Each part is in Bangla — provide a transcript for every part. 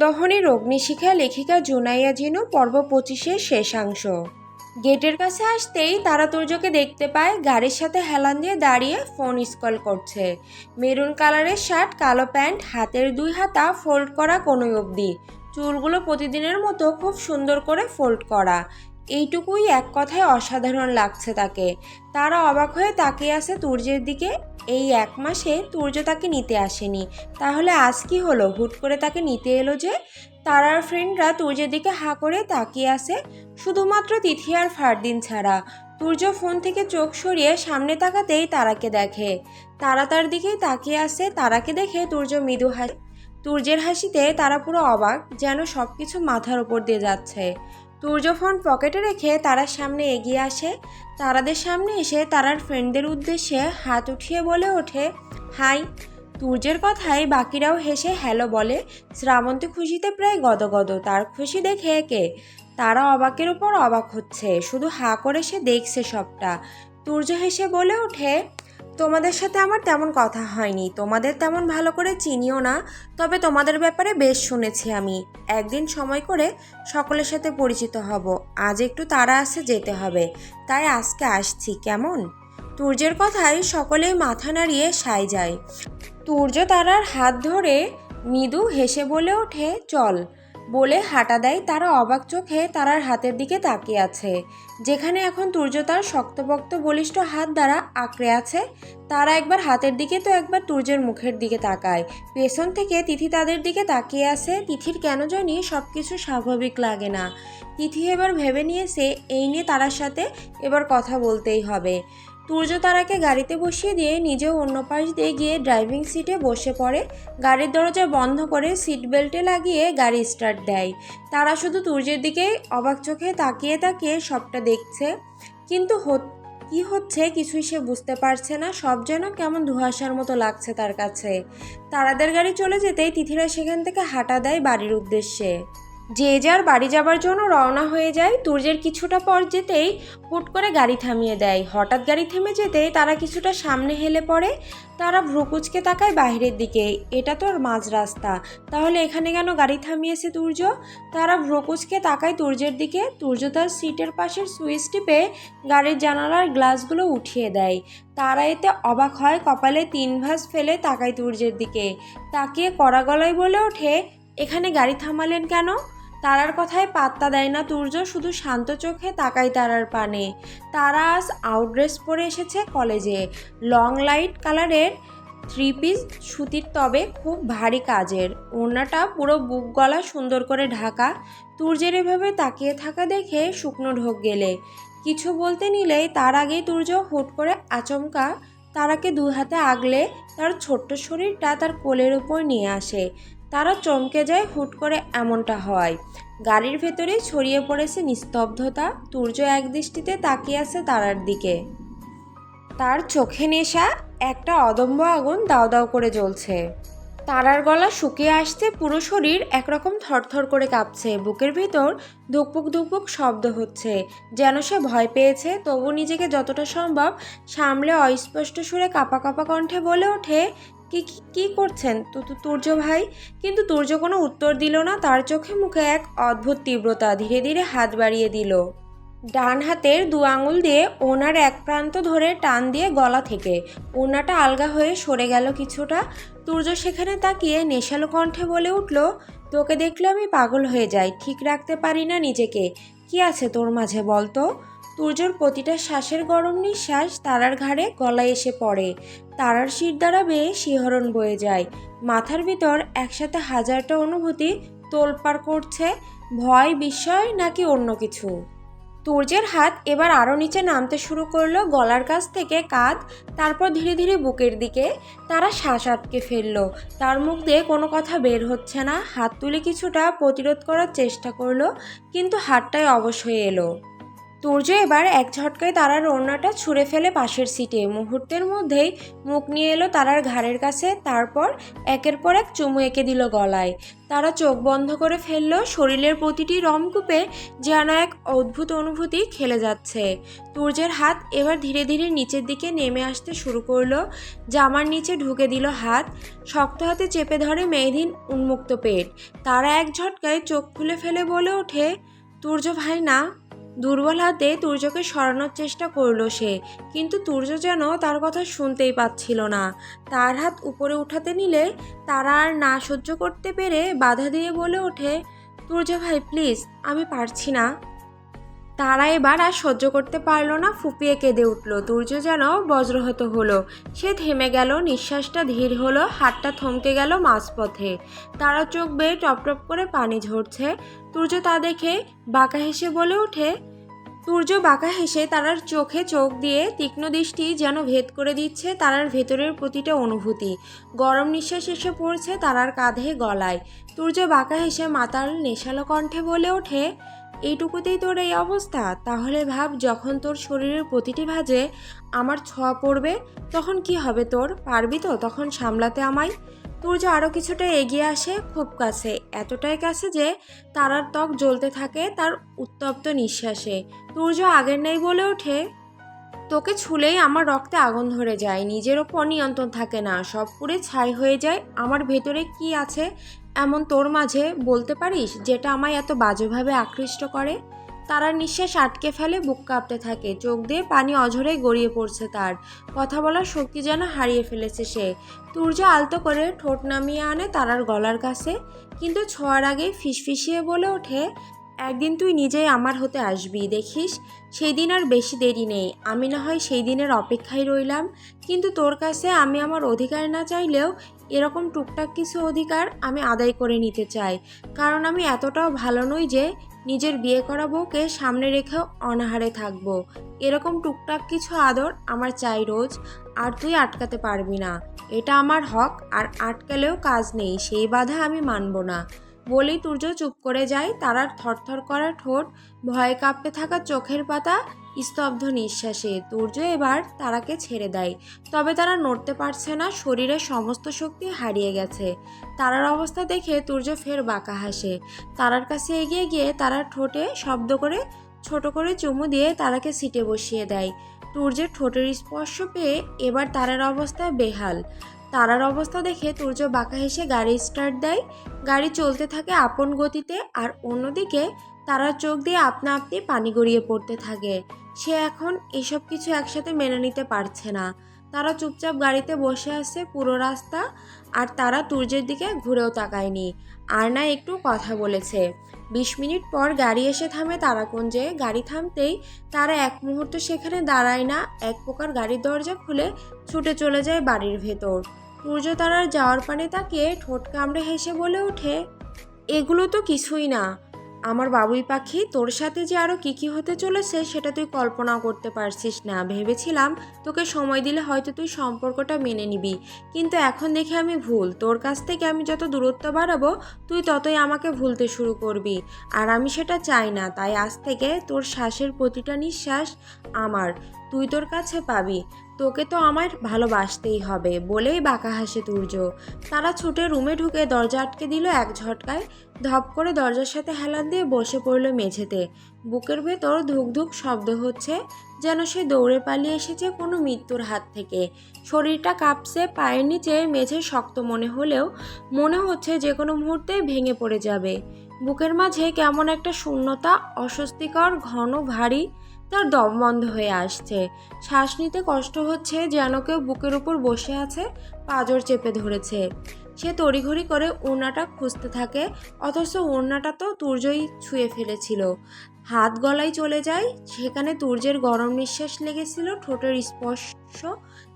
জগদ্দহনের অগ্নিশিখা লেখিকা জুনাইয়া জিনু পর্ব পঁচিশের শেষাংশ। গেটের কাছে আসতেই তারা তুর্যকে দেখতে পায় গাড়ির সাথে হেলান দিয়ে দাঁড়িয়ে ফোন স্কল করছে। মেরুন কালারের শার্ট, কালো প্যান্ট, হাতের দুই হাতা ফোল্ড করা কোনো অবধি। চুলগুলো প্রতিদিনের মতো খুব সুন্দর করে ফোল্ড করা। এইটুকুই এক কথায় অসাধারণ লাগছে তাকে। তারা অবাক হয়ে তাকিয়ে আছে তুর্যের দিকে। এই এক মাসে তুর্য তাকে নিতে আসেনি। তাহলে আজ কি হলো? হুট করে তাকে নিতে এলো যে? তারার ফ্রেন্ডরা তুর্যের দিকে হা করে তাকিয়ে আছে। শুধুমাত্র তিথি আর ফারদিন ছাড়া। তুর্য ফোন থেকে চোখ সরিয়ে সামনে তাকাতেই তারাকে দেখে। তারা তার দিকেই তাকিয়ে আছে। তারাকে দেখে তুর্য মৃদু হাসি তুর্যের হাসিতে তারা পুরো অবাক, যেন সব কিছু মাথার ওপর দিয়ে যাচ্ছে। তুর্য ফোন পকেটে রেখে তারার সামনে এগিয়ে আসে। তারাদের সামনে এসে তারার ফ্রেন্ডদের উদ্দেশ্যে হাত উঠিয়ে বলে ওঠে, হাই। তুর্যের কথায় বাকিরাও হেসে হ্যালো বলে। শ্রাবন্তী খুশিতে প্রায় গদগদ, তার খুশি দেখে একে তারা অবাকের উপর অবাক হচ্ছে, শুধু হা করে সে দেখছে সবটা। তুর্য হেসে বলে ওঠে তোমাদের সাথে আমার তেমন কথা হয়নি। তোমাদের তেমন ভালো করে চিনিও না, তবে তোমাদের ব্যাপারে বেশ শুনেছি আমি। একদিন সময় করে সকলের সাথে পরিচিত হব। আজ একটু তারা আসে যেতে হবে। তাই আজকে আসছি, কেমন? তুর্যের কথায় সকলেই মাথা নাড়িয়ে সায় যায়। তুর্য তারার হাত ধরে মৃদু হেসে বলে ওঠে, চল। বলে হাঁটা দেয় তারা অবাক চোখে তারার হাতের দিকে তাকিয়ে আছে। যেখানে এখন তুর্য তার শক্তপোক্ত বলিষ্ঠ হাত দ্বারা আঁকড়ে আছে। তারা একবার হাতের দিকে তো একবার তুর্যের মুখের দিকে তাকায়। পেছন থেকে তিথি তাদের দিকে তাকিয়ে আছে। তিথির কেন জানি সব কিছু স্বাভাবিক লাগে না। তিথি এবার ভেবে নিয়েছে, এই নিয়ে তারার সাথে এবার কথা বলতেই হবে। তুর্য তারাকে গাড়িতে বসিয়ে দিয়ে নিজেও অন্য পাশ দিয়ে গিয়ে ড্রাইভিং সিটে বসে পড়ে। গাড়ির দরজা বন্ধ করে সিট বেল্টে লাগিয়ে গাড়ি স্টার্ট দেয়। তারা শুধু তুর্যের দিকে অবাক চোখে তাকিয়ে তাকিয়ে সবটা দেখছে। কিন্তু কি হচ্ছে কিছুই সে বুঝতে পারছে না, সব যেন কেমন ধোঁয়াশার মতো লাগছে তার কাছে। তারাদের গাড়ি চলে যেতেই তিথিরা সেখান থেকে হাঁটা দেয় বাড়ির উদ্দেশ্যে। যে যার বাড়ি যাবার জন্য রওনা হয়ে যায়, তুর্যের কিছুটা পর যেতেই হুট করে গাড়ি থামিয়ে দেয়। হঠাৎ গাড়ি থেমে যেতেই তারা কিছুটা সামনে হেলে পড়ে, তারা ভ্রুকুচকে তাকায় বাইরের দিকে। এটা তো মাঝ রাস্তা। তাহলে এখানে কেন গাড়ি থামিয়েছে তুর্য? তারা ভ্রুকুচকে তাকায় তুর্যের দিকে। তুর্য তার সিটের পাশের সুইচ টিপে গাড়ির জানালার গ্লাসগুলো উঠিয়ে দেয়। তারা এতে অবাক হয়, কপালে তিন ভাঁজ ফেলে তাকায় তুর্যের দিকে। তাকিয়ে কড়া গলায় বলে ওঠে, এখানে গাড়ি থামালেন কেন? তারার কথায় পাত্তা দেয় না তুর্য শুধু শান্ত চোখে তাকায় তারার পানে। তারা আজ আউটড্রেস পরে এসেছে কলেজে লং লাইট কালারের থ্রি পিস সুতির তবে খুব ভারী কাজের। ওড়নাটা পুরো বুক গলা সুন্দর করে ঢাকা। তুর্যের এভাবে তাকিয়ে থাকা দেখে শুকনো ঢোক গেলে। কিছু বলতে নিলেই তার আগেই তুর্য হুট করে আচমকা তারাকে দু হাতে আগলে তার ছোট্ট শরীরটা তার কোলের উপর নিয়ে আসে। তারা চমকে যায় হুট করে এমনটা হয় গাড়ির ভেতরে ছড়িয়ে পড়েছে নিস্তব্ধতা, তুর্য একদৃষ্টিতে তাকিয়ে আছে তারার দিকে। তার চোখে নেশা, একটা অদম্য আগুন দাও দাও করে জ্বলছে। তারার গলা শুকিয়ে আসতে পুরো শরীর একরকম থরথর করে কাঁপছে। বুকের ভিতর ধুকপুক ধুকপুক শব্দ হচ্ছে। যেন সে ভয় পেয়েছে, তবু নিজেকে যতটা সম্ভব সামলে অস্পষ্ট সুরে কাপা কাপা কণ্ঠে বলে ওঠে কি, কি- করছেন তুর্য ভাই? কিন্তু তুর্য কোনো উত্তর দিল না, তার চোখে মুখে এক অদ্ভুত তীব্রতা ধীরে ধীরে হাত বাড়িয়ে দিল। ডান হাতের দু আঙুল দিয়ে ওনার এক প্রান্ত ধরে টান দিয়ে গলা থেকে। ওনাটা আলগা হয়ে সরে গেল কিছুটা। তুর্য সেখানে তাকিয়ে নেশালো কণ্ঠে বলে উঠল, তোকে দেখলে আমি পাগল হয়ে যাই, ঠিক রাখতে পারি না নিজেকে। কি আছে তোর মাঝে বলতো? তুর্যর প্রতিটা শ্বাসের গরম নিঃশ্বাস তারার ঘাড়ে গলায় এসে পড়ে। তারার শির দ্বারা বেয়ে শিহরণ বয়ে যায়। মাথার ভিতর একসাথে হাজারটা অনুভূতি তোলপাড় করছে, ভয়, বিস্ময় নাকি অন্য কিছু। তুর্যের হাত এবার আরও নিচে নামতে শুরু করল, গলার কাছ থেকে কাঁধ, তারপর ধীরে ধীরে বুকের দিকে। তারা শ্বাস আটকে ফেলল। তার মুখ দিয়ে কোনো কথা বের হচ্ছে না। হাত তুলে কিছুটা প্রতিরোধ করার চেষ্টা করল, কিন্তু হাতটাই অবশ হয়ে এলো। তুর্য এবার এক ঝটকায় তারার ওড়নাটা ছুঁড়ে ফেলে পাশের সিটে। মুহূর্তের মধ্যেই মুখ নিয়ে এলো তারার ঘাড়ের কাছে, তারপর একের পর এক চুমু এঁকে দিল গলায়। তারা চোখ বন্ধ করে ফেলল শরীরের প্রতিটি রমকূপে যেন এক অদ্ভুত অনুভূতি খেলে যাচ্ছে। তুর্যের হাত এবার ধীরে ধীরে নিচের দিকে নেমে আসতে শুরু করল। জামার নিচে ঢুকে দিল হাত। শক্ত হাতে চেপে ধরে মেয়েদিন উন্মুক্ত পেট। তারা এক ঝটকায় চোখ খুলে ফেলে বলে ওঠে তুর্য ভাই, না। দুর্বল হাতে তুর্যকে সরানোর চেষ্টা করল সে, কিন্তু তুর্য যেন তার কথা শুনতেই পাচ্ছিল না। তার হাত উপরে উঠাতে নিলে তারা আর না সহ্য করতে পেরে বাধা দিয়ে বলে ওঠে, তুর্য ভাই, প্লিজ, আমি পারছি না। তারা এবার আর সহ্য করতে পারল না, ফুপিয়ে কেঁদে উঠল। তুর্য যেন বজ্রহত হলো। সে থেমে গেল, নিঃশ্বাসটা ধীর হলো, হাতটা থমকে গেল মাঝপথে। তারা চোখ বেয়ে টপ টপ করে পানি ঝরছে। তুর্য তা দেখে বাঁকা হেসে বলে ওঠে সূর্য বাঁকা হেসে তারার চোখে চোখ দিয়ে তীক্ষ্ণ দৃষ্টি যেন ভেদ করে দিচ্ছে তারার ভেতরের প্রতিটা অনুভূতি। গরম নিঃশ্বাস এসে পড়ছে তারার কাঁধে গলায়। সূর্য বাঁকা হেসে মাতাল নেশালো কণ্ঠে বলে ওঠে এইটুকুতেই তোর এই অবস্থা? তাহলে ভাব, যখন তোর শরীরের প্রতিটি ভাজে আমার ছোঁয়া পড়বে, তখন কি হবে তোর? পারবি তো তখন সামলাতে আমায়? সূর্য আরও কিছুটা এগিয়ে আসে, খুব কাছে। এতটাই কাছে যে তারার ত্বক জ্বলতে থাকে, তার উত্তপ্ত নিঃশ্বাসে। সূর্য আগের নেই বলে ওঠে। তোকে ছুলেই আমার রক্তে আগুন ধরে যায়। নিজের ওপর নিয়ন্ত্রণ থাকে না। সব পুড়ে ছাই হয়ে যায়। আমার ভেতরে কি আছে? এমন তোর মাঝে বলতে পারিস যেটা আমায় এত বাজেভাবে আকৃষ্ট করে? তারার নিঃশ্বাস আটকে ফেলে, বুক কাঁপতে থাকে। চোখ দিয়ে পানি অঝরে গড়িয়ে পড়ছে তার। কথা বলার শক্তি যেন হারিয়ে ফেলেছে সে। তুর্য আলতো করে ঠোঁট নামিয়ে আনে তারার গলার কাছে, কিন্তু ছোঁয়ার আগে ফিসফিসিয়ে বলে ওঠে, একদিন তুই নিজেই আমার হতে আসবি, দেখিস? সেই দিন আর বেশি দেরি নেই। আমি না হয় সেই দিনের অপেক্ষায় রইলাম। কিন্তু তোর কাছে আমি আমার অধিকার না চাইলেও এরকম টুকটাক কিছু অধিকার আমি আদায় করে নিতে চাই। কারণ আমি এতটাও ভালো নই যে নিজের বিয়ে করা বউকে সামনে রেখেও অনাহারে থাকব। এরকম টুকটাক কিছু আদর আমার চাই রোজ, আর তুই আটকাতে পারবি না। এটা আমার হক, আর আটকালেও কাজ নেই, সেই বাধা আমি মানব না। বলেই তুর্য চুপ করে যায়, তারার থরথর করা ঠোঁট, ভয়ে কাঁপতে থাকা চোখের পাতা স্তব্ধ নিঃশ্বাসে। তুর্য এবার তারাকে ছেড়ে দেয়। তবে তারা নড়তে পারছে না, শরীরের সমস্ত শক্তি হারিয়ে গেছে। তারার অবস্থা দেখে তুর্য ফের বাঁকা হাসে। তারার কাছে এগিয়ে গিয়ে তারার ঠোঁটে শব্দ করে, ছোট করে চুমু দিয়ে তারাকে সিটে বসিয়ে দেয়। তুর্যের ঠোঁটের স্পর্শ পেয়ে এবার তারার অবস্থা বেহাল। তারার অবস্থা দেখে তুর্য বাঁকা হেসে গাড়ি স্টার্ট দেয়। গাড়ি চলতে থাকে আপন গতিতে আর অন্যদিকে তারার চোখ দিয়ে আপনা আপনি পানি গড়িয়ে পড়তে থাকে। সে এখন এসব কিছু একসাথে মেনে নিতে পারছে না। তারা চুপচাপ গাড়িতে বসে আছে পুরো রাস্তা আর তারা তুর্যের দিকে ঘুরেও তাকায়নি। আর না একটু কথা বলেছে। বিশ মিনিট পর গাড়ি এসে থামে তারাকুঞ্জে। গাড়ি থামতেই তারা এক মুহূর্ত সেখানে দাঁড়ায় না। এক প্রকার গাড়ির দরজা খুলে ছুটে চলে যায় বাড়ির ভেতর। সূর্য তারার যাওয়ার পানে তাকিয়ে ঠোঁট কামড়ে হেসে বলে ওঠে, এগুলো তো কিছুই না। আমার বাবুই পাখি, তোর সাথে যে আরও কী কী হতে চলেছে সেটা তুই কল্পনাও করতে পারছিস না। ভেবেছিলাম তোকে সময় দিলে হয়তো তুই সম্পর্কটা মেনে নিবি। কিন্তু এখন দেখে আমি ভুল। তোর কাছ থেকে আমি যত দূরত্ব বাড়াবো, তুই ততই আমাকে ভুলতে শুরু করবি। আর আমি সেটা চাই না। তাই আজ থেকে তোর শ্বাসের প্রতিটা নিঃশ্বাস আমার। তুই তোর কাছে পাবি। তোকে তো আমার ভালোবাসতেই হবে, বলেই বাঁকা হাসে তুর্য। তারা ছুটে রুমে ঢুকে দরজা আটকে দিল এক ঝটকায়, ধপ করে দরজার সাথে হেলান দিয়ে বসে পড়ল মেঝেতে। বুকের ভেতর ধুক ধুক শব্দ হচ্ছে, যেন সে দৌড়ে পালিয়ে এসেছে কোনো মৃত্যুর হাত থেকে। শরীরটা কাঁপছে, পায়ের নিচে মেঝে শক্ত মনে হলেও মনে হচ্ছে যে কোনো মুহূর্তে ভেঙে পড়ে যাবে। বুকের মাঝে কেমন একটা শূন্যতা, অস্বস্তিকর, ঘন, ভারী তার দম বন্ধ হয়ে আসছে। শ্বাস নিতে কষ্ট হচ্ছে যেন কেউ বুকের উপর বসে আছে, পাজর চেপে ধরেছে। সে তড়িঘড়ি করে ওড়নাটা খুঁজতে থাকে, অথচ ওড়নাটা তো তুর্যই ছুঁয়ে ফেলেছিল। হাত গলায় চলে যায়, সেখানে তুর্যের গরম নিঃশ্বাস লেগেছিল, ঠোঁটের স্পর্শ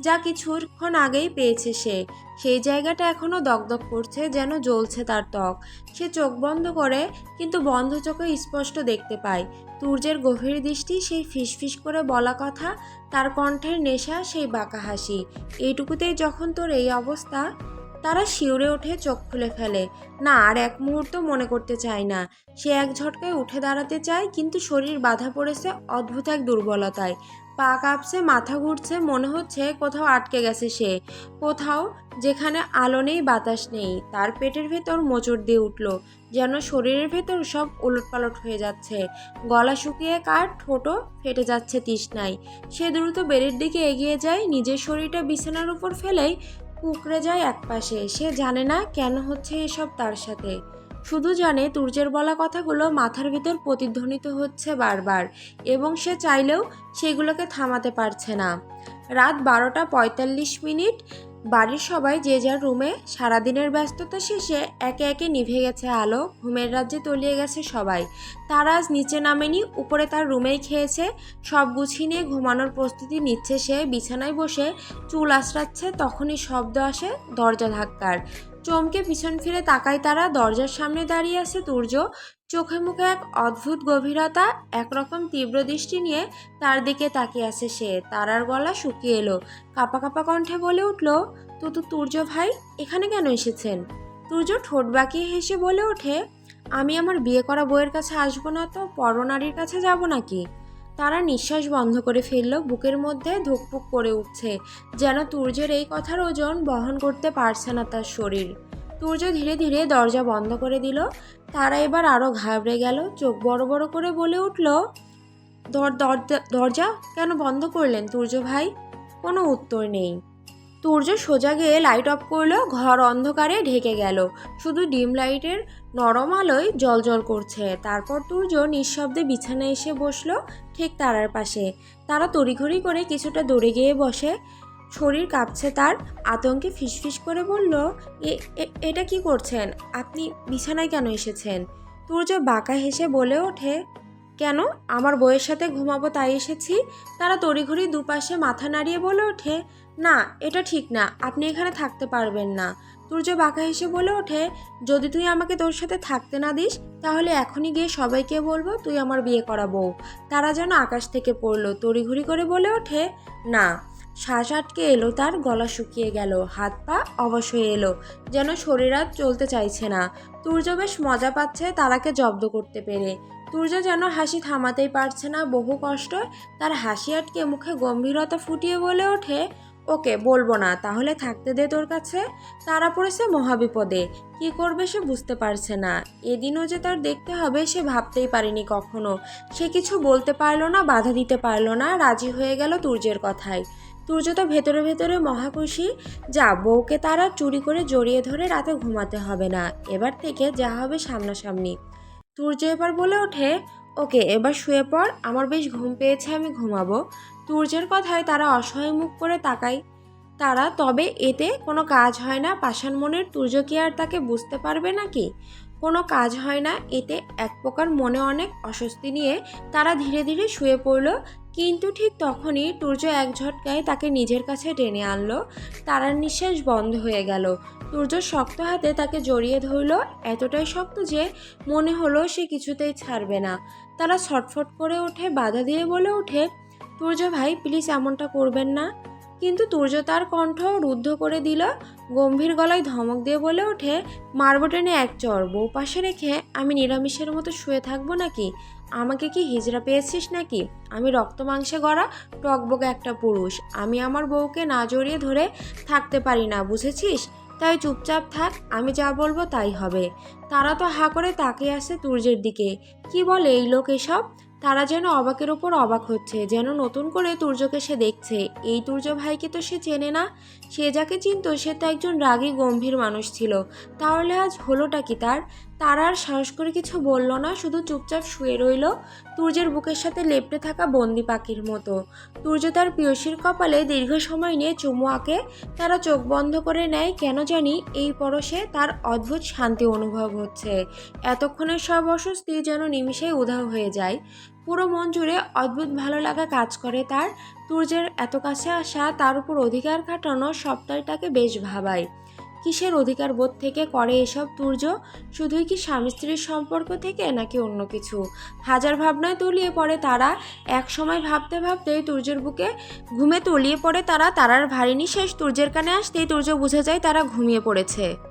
যা কিছুক্ষণ আগেই পেয়েছে সে। সেই জায়গাটা এখনও দগদগ করছে, যেন জ্বলছে তার ত্বক। সে চোখ বন্ধ করে, কিন্তু বন্ধ চোখে স্পষ্ট দেখতে পায়। সূর্যের গভীর দৃষ্টি, সেই ফিসফিস করে বলা কথা, তার কণ্ঠের নেশা, সেই বাঁকা হাসি। এইটুকুতেই যখন তোর এই অবস্থা তারা শিউরে উঠে চোখ খুলে ফেলে। না, আর এক মুহূর্ত মনে করতে চায় না। সে এক ঝটকায় উঠে দাঁড়াতে চায়, কিন্তু শরীর বাধা পড়েছে অদ্ভুত এক দুর্বলতায়। পা কাঁপছে, মাথা ঘুরছে, মনে হচ্ছে কোথাও আটকে গেছে সে। কোথাও যেখানে আলো নেই, বাতাস নেই। তার পেটের ভেতর মোচড় দিয়ে উঠল, যেন শরীরের ভেতর সব উলটপালট হয়ে যাচ্ছে। গলা শুকিয়ে কার ঠোঁটো ফেটে যাচ্ছে তৃষ্ণায়। সে দ্রুত বেডের দিকে এগিয়ে যায়, নিজের শরীরটা বিছানার উপর ফেলেই কুকড়ে যায় একপাশে। সে জানে না কেন হচ্ছে এসব তার সাথে। শুধু জানে তুর্যের বলা কথাগুলো মাথার ভিতর প্রতিধ্বনিত হচ্ছে বারবার এবং সে চাইলেও সেগুলোকে থামাতে পারছে না। রাত বারোটা পঁয়তাল্লিশ মিনিট বাড়ির সবাই যে যার রুমে সারাদিনের ব্যস্ততা শেষে একে একে নিভে গেছে আলো। ঘুমের রাজ্যে তলিয়ে গেছে সবাই। তারা আজ নিচে নামেনি, উপরে তার রুমেই খেয়েছে। সব গুছিয়ে নিয়ে ঘুমানোর প্রস্তুতি নিচ্ছে সে। বিছানায় বসে চুল আশড়াচ্ছে তখনই শব্দ আসে, দরজা ধাক্কার। চমকে পিছন ফিরে তাকায় তারা। দরজার সামনে দাঁড়িয়ে আছে তুর্য চোখে মুখে এক অদ্ভুত গভীরতা, একরকম তীব্র দৃষ্টি নিয়ে তার দিকে তাকিয়ে আছে সে। তারার গলা শুকিয়ে এলো। কাপা কাপা কণ্ঠে বলে উঠল, তো তো তুর্য ভাই, এখানে কেন এসেছেন? তুর্য ঠোঁট বাঁকিয়ে হেসে বলে ওঠে, আমি আমার বিয়ে করা বইয়ের কাছে আসব না তো, পরনারীর কাছে যাব নাকি? তারা নিঃশ্বাস বন্ধ করে ফেলল, বুকের মধ্যে ধুকপুক করে উঠছে, যেন তুর্যের এই কথার ওজন বহন করতে পারছে না তার শরীর। তুর্য ধীরে ধীরে দরজা বন্ধ করে দিল। তারা এবার আরও ঘাবড়ে গেল, চোখ বড় বড় করে বলে উঠল, "দর- দরজা- দরজা কেন বন্ধ করলেন তুর্য ভাই? কোনো উত্তর নেই। তুর্য সোজা গিয়ে লাইট অফ করল, ঘর অন্ধকারে ঢেকে গেল। শুধু ডিম লাইটের নরম আলোয় জল করছে। তারপর তুর্য নিঃশব্দে বিছানায় এসে বসল ঠিক তারার পাশে। তারা তড়িঘড়ি করে কিছুটা দৌড়ে গিয়ে বসে। শরীর কাঁপছে তার। আতঙ্কে ফিসফিস করে বলল, "এ- এ- এটা কি করছেন? আপনি বিছানায় কেন এসেছেন? তুর্য বাঁকা হেসে বলে ওঠে, কেন? আমার বইয়ের সাথে ঘুমাবো তাই এসেছি? তারা তড়িঘড়ি দুপাশে মাথা নাড়িয়ে বলে ওঠে না, এটা ঠিক না। আপনি এখানে থাকতে পারবেন না। তুর্য বাঁকা হেসে বলে ওঠে, যদি তুই আমাকে তোর সাথে থাকতে না দিস, তাহলে এখনই গিয়ে সবাইকে বলব তুই আমার বিয়ে করা বউ। তারা যেন আকাশ থেকে পড়ল, তড়িঘড়ি করে বলে ওঠে, না। শ্বাস আটকে এলো তার, গলা শুকিয়ে গেল। হাত পা অবশ হয়ে এলো, যেন শরীর আর চলতে চাইছে না। তুর্য বেশ মজা পাচ্ছে তারাকে জব্দ করতে পেরে। তুর্য যেন হাসি থামাতেই পারছে না, বহু কষ্ট তার হাসি আটকে মুখে গম্ভীরতা ফুটিয়ে বলে ওঠে ওকে, বলব না। তাহলে থাকতে দে তোর কাছে। তারা পড়েছে মহাবিপদে। কি করবে সে বুঝতে পারছে না। এদিনও যে তার দেখতে হবে সে ভাবতেই পারেনি কখনো। সে কিছু বলতে পারল না, বাধা দিতে পারল না, রাজি হয়ে গেল তুর্যের কথায়। তুর্য তো ভেতরে ভেতরে মহাখুশি। যা, বউকে তারা চুরি করে জড়িয়ে ধরে রাতে ঘুমাতে হবে না। এবার থেকে যা হবে সামনাসামনি। তুর্য এবার বলে ওঠে, ওকে, এবার শুয়ে পড়। আমার বেশ ঘুম পেয়েছে, আমি ঘুমাবো। তুর্যের কথায় তারা অসহায় মুখ করে তাকায়। তারা, তবে এতে কোনো কাজ হয় না? পাষাণ মনের তুর্য কি আর তাকে বুঝতে পারবে নাকি? কোনো কাজ হয় না। এতে এক প্রকার মনে অনেক অস্বস্তি নিয়ে তারা ধীরে ধীরে শুয়ে পড়ল। কিন্তু ঠিক তখনই তুর্য এক ঝটকায় তাকে নিজের কাছে টেনে আনলো। তারার নিঃশ্বাস বন্ধ হয়ে গেল। তুর্য শক্ত হাতে তাকে জড়িয়ে ধরল। এতটাই শক্ত যে মনে হলো সে কিছুতেই ছাড়বে না। তারা ছটফট করে ওঠে বাধা দিয়ে বলে ওঠে তুর্য ভাই প্লিজ এমনটা করবেন না। কিন্তু তুর্য তার কণ্ঠ রুদ্ধ করে দিল, গম্ভীর গলায় ধমক দিয়ে বলে ওঠে, মারব টেনে এক চর, বউ পাশে রেখে আমি নিরামিষের মতো শুয়ে থাকব নাকি? আমাকে কি হিজড়া পেয়েছিস নাকি? আমি রক্ত মাংসে গড়া টকবকে একটা পুরুষ। আমি আমার বউকে না জড়িয়ে ধরে থাকতে পারি না, বুঝেছিস? তাই চুপচাপ থাক, আমি যা বলব তাই হবে। তারা তো হা করে তাকিয়ে আসে তুর্যের দিকে। কি বলে এই লোক এসব? তারা যেন অবাকের ওপর অবাক হচ্ছে, যেন নতুন করে তুর্যকে সে দেখছে। এই তুর্য ভাইকে তো সে চেনে না। সে যাকে চিনত, সে তো একজন রাগী, গম্ভীর মানুষ ছিল। তাহলে আজ হলোটা কি তার? তারা আর সাহস করে কিছু বলল না, শুধু চুপচাপ শুয়ে রইল তুর্যের বুকের সাথে লেপটে থাকা বন্দি পাখির মতো। তুর্য তার পিয়সীর কপালে দীর্ঘ সময় নিয়ে চুমু আঁকে, তারা চোখ বন্ধ করে নেয়, কেন জানি এই পরশে তার অদ্ভুত শান্তি অনুভব হচ্ছে। এতক্ষণের সব অস্বস্তি যেন নিমিষেই উধাও হয়ে যায়। পুরো মন জুড়ে অদ্ভুত ভালো লাগা কাজ করে তার। তুর্যের এত কাছে আসা তার উপর অধিকার খাটানো তাকে বেশ ভাবায়। কিসের অধিকার বোধ থেকে করে এসব তুর্য? শুধুই কি স্বামী স্ত্রীর সম্পর্ক থেকে নাকি অন্য কিছু? হাজার ভাবনায় তলিয়ে পড়ে তারা, এক সময় ভাবতে ভাবতেই তুর্যের বুকে ঘুমে তলিয়ে পড়ে তারা, তারার ভারী নিঃশ্বাস তুর্যের কানে আসতেই তুর্য বুঝে যায় তারা ঘুমিয়ে পড়েছে।